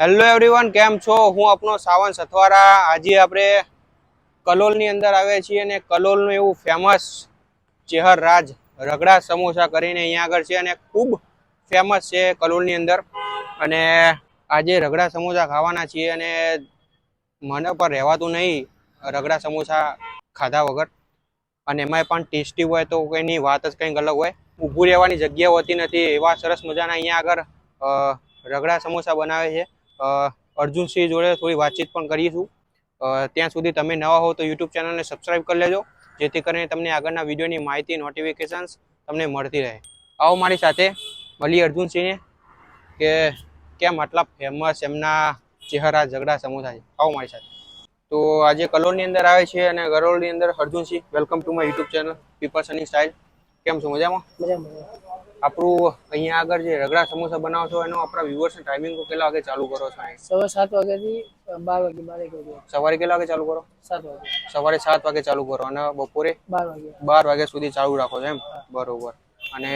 Hello everyone કેમ છો? હું આપનો સાવન સથવારા. આજે આપણે કલોલની અંદર આવ્યા છીએ અને કલોલનું એવું ફેમસ ચેહર રાજ રગડા સમોસા કરીને અહીંયા આગળ છે અને ખૂબ ફેમસ છે કલોલની અંદર. અને આજે રગડા સમોસા ખાવાના છીએ અને મને પર રહેવાતું નહીં રગડા સમોસા ખાધા વગર. અને એમાંય પણ ટેસ્ટી હોય તો કોઈની વાત જ કંઈક અલગ હોય. ઊભું રહેવાની જગ્યા હોતી નથી, એવા સરસ મજાના અહીંયા આગળ રગડા સમોસા બનાવે છે. અર્જુનસિંહ જોડે થોડી વાતચીત પણ કરીશું. ત્યાં સુધી તમે નવા હો તો યુટ્યુબ ચેનલને સબસ્ક્રાઇબ કરી લેજો, જેથી કરીને તમને આગળના વિડીયોની માહિતી નોટિફિકેશન્સ તમને મળતી રહે. આવો મારી સાથે મળીએ અર્જુનસિંહને, કે કેમ આટલા ફેમસ એમના ચહેરા ઝઘડા સમોસા છે. આવો મારી સાથે. તો આજે કલોલની અંદર આવે છે અને કલોલની અંદર Arjunsinh welcome to my YouTube channel people's any style કેમ છો? મજામાં? આપણું અહીંયા આગળ જે રગડા સમોસા બનાવો છો એનો આપણા વ્યુઅર્સ ટાઈમિંગ કેટલા વાગે ચાલુ કરો છો સવારે સાત વાગ્યાથી બાર વાગે બાર સવારે કેટલા વાગે ચાલુ કરો? સાત વાગે. સવારે સાત વાગે ચાલુ કરો અને બપોરે બાર વાગે. બાર વાગ્યા સુધી ચાલુ રાખો છો એમ? બરોબર. અને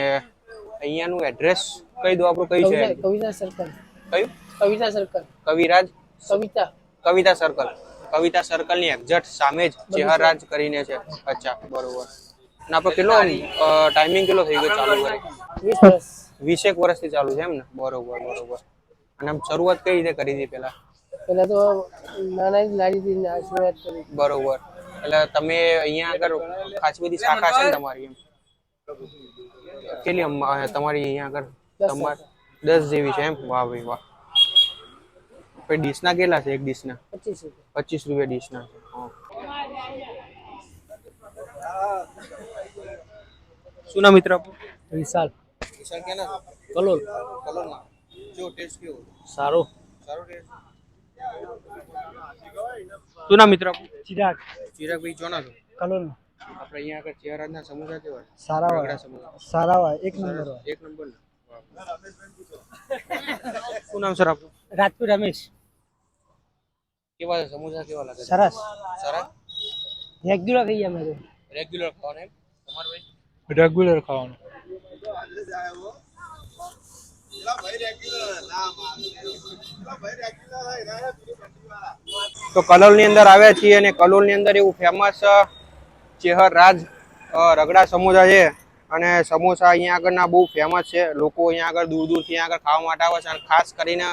અહીંયાનું એડ્રેસ કહી દો આપણું કઈ છે કવિતા કવિતા સર્કલ કયું? કવિતા સર્કલ કવિરાજ કવિતા. કવિતા સર્કલ કવિતા સર્કલની એક્ઝેક્ટ સામે જ ચેહરાજ કરીને છે. અચ્છા બરોબર. અને આપણો કેટલો ટાઈમિંગ કેટલો થઈ ગયો ચાલુ કરે? વીસેક વર્ષથી ચાલુ છે એમ ને? બરોબર બરોબર. અને આમ શરૂઆત કઈ રીતે કરી હતી પેલા પેલા તો નાના જ લાડી થી શરૂઆત કરી. બરોબર. એટલે તમે અહીંયા આગળ ખાસી બધી શાખા છે ને તમારી એમ? કેટલી તમારી અહીંયા આગળ? તમાર દસ જેવી છે એમ? વાહ ભાઈ વાહ. પછી ડીશના કેટલા છે એક ડીશના? પચીસ રૂપિયા. પચીસ રૂપિયા ડીશના. છે. શું નામ મિત્ર? વિશાલ. વિશાલ ક્યાંના છો? કલોલ. કલોલના. જો ટેસ્ટ કેવો? સારો. સારો ટેસ્ટ શું નામ મિત્ર? ચિરાગ. ચિરાગભાઈ ચોના છો? કલોલ આપણે અહીંયા આગળ ચેહરાજના સમુદાય કેવા? સારા વાળા સારા વાળા એક નંબર એક નંબર શું નામ સર આપનું? રાજપુર રમેશ. કેવા છે? સમોસા કેવા લાગે છે? સરસ. એક રેગ્યુલર કહીએ અમે તો. રેગ્યુલર ખાવાનું એમ? તમાર ભાઈ? રેગ્યુલર ખાવાનું. તો કલોલની અંદર આવ્યા છીએ અને કલોલની અંદર એવું ફેમસ ચેહર રાજ રગડા સમોસા છે. અને સમોસા અહીંયા આગળના બહુ ફેમસ છે. લોકો અહીંયા આગળ દૂર દૂરથી અહીંયા આગળ ખાવા માટે આવે છે. અને ખાસ કરીને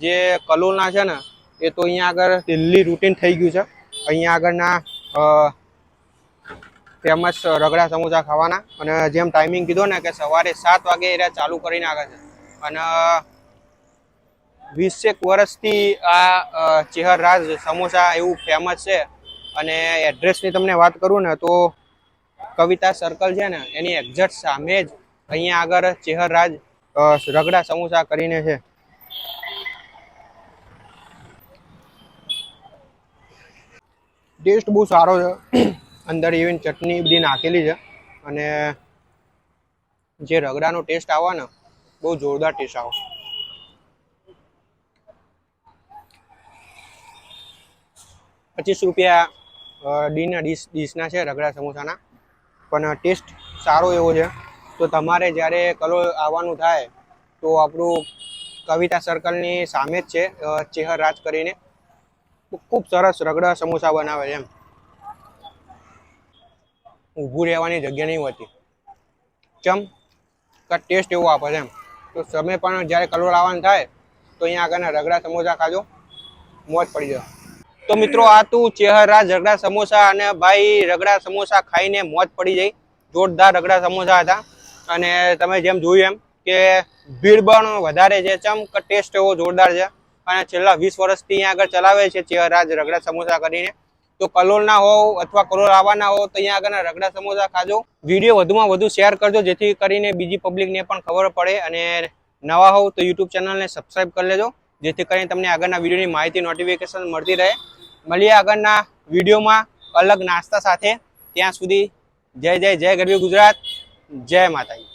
જે કલોલના છે ને એ તો અહીંયા આગળ દિલ્હી રૂટીન થઈ ગયું છે. અહીંયા આગળના ફેમસ રગડા સમોસા ખાવાના. અને જેમ ટાઈમિંગ કીધો ને કે સવારે સાત વાગે એ ચાલુ કરીને આવે છે. અને વીસેક વર્ષથી આ ચેહરરાજ સમોસા એવું ફેમસ છે. અને એડ્રેસની તમને વાત કરું ને તો કવિતા સર્કલ છે ને, એની એક્ઝેક્ટ સામે જ અહીંયા આગળ ચેહરરાજ રગડા સમોસા કરીને છે. ટેસ્ટ બહુ સારો છે. અંદર ઇવન ચટણી બધી નાખેલી છે. અને જે રગડાનો ટેસ્ટ આવે ને, બહુ જોરદાર ટેસ્ટ આવે. પચીસ રૂપિયા ડીના ડીશ, ડીશના છે રગડા સમોસાના. પણ ટેસ્ટ સારો એવો છે. તો તમારે જ્યારે કલોલ આવવાનું થાય, તો આપણું કવિતા સર્કલની સામે જ છે ચેહર રાજ કરીને. ખૂબ સરસ રગડા સમોસા બનાવે છે એમ. ઊભું રહેવાની જગ્યા નહીં હોતી. ચમ, કે ટેસ્ટ એવો આપે છે એમ. તો તમે પણ જ્યારે કલોલ આવવાનું થાય, તો અહીંયા આગળના રગડા સમોસા ખાજો. મોજ પડી જાય. તો મિત્રો, આ તું ચેહરા રગડા સમોસા અને ભાઈ રગડા સમોસા ખાઈને મોજ પડી જાય. જોરદાર રગડા સમોસા હતા. અને તમે જેમ જોયું એમ કે ભીડ પણ વધારે છે, ચમ, કે ટેસ્ટ એવો જોરદાર છે. અને છેલ્લા વીસ વર્ષથી અહીંયા આગળ ચલાવે છે ચેહરાજ રગડા સમોસા કરીને. તો કલોલના હોવ અથવા કલોલ આવવાના હો તો અહીંયા આગળના રગડા સમોસા ખાજો. વીડિયો વધુમાં વધુ શેર કરજો, જેથી કરીને બીજી પબ્લિકને પણ ખબર પડે અને નવા હોવ તો યુટ્યુબ ચેનલને સબસ્ક્રાઈબ કરી લેજો, જેથી કરીને તમને આગળના વિડીયોની માહિતી નોટિફિકેશન મળતી રહે. મળીએ આગળના વિડીયોમાં અલગ નાસ્તા સાથે. ત્યાં સુધી જય જય જય ગરવી ગુજરાત. જય માતાજી.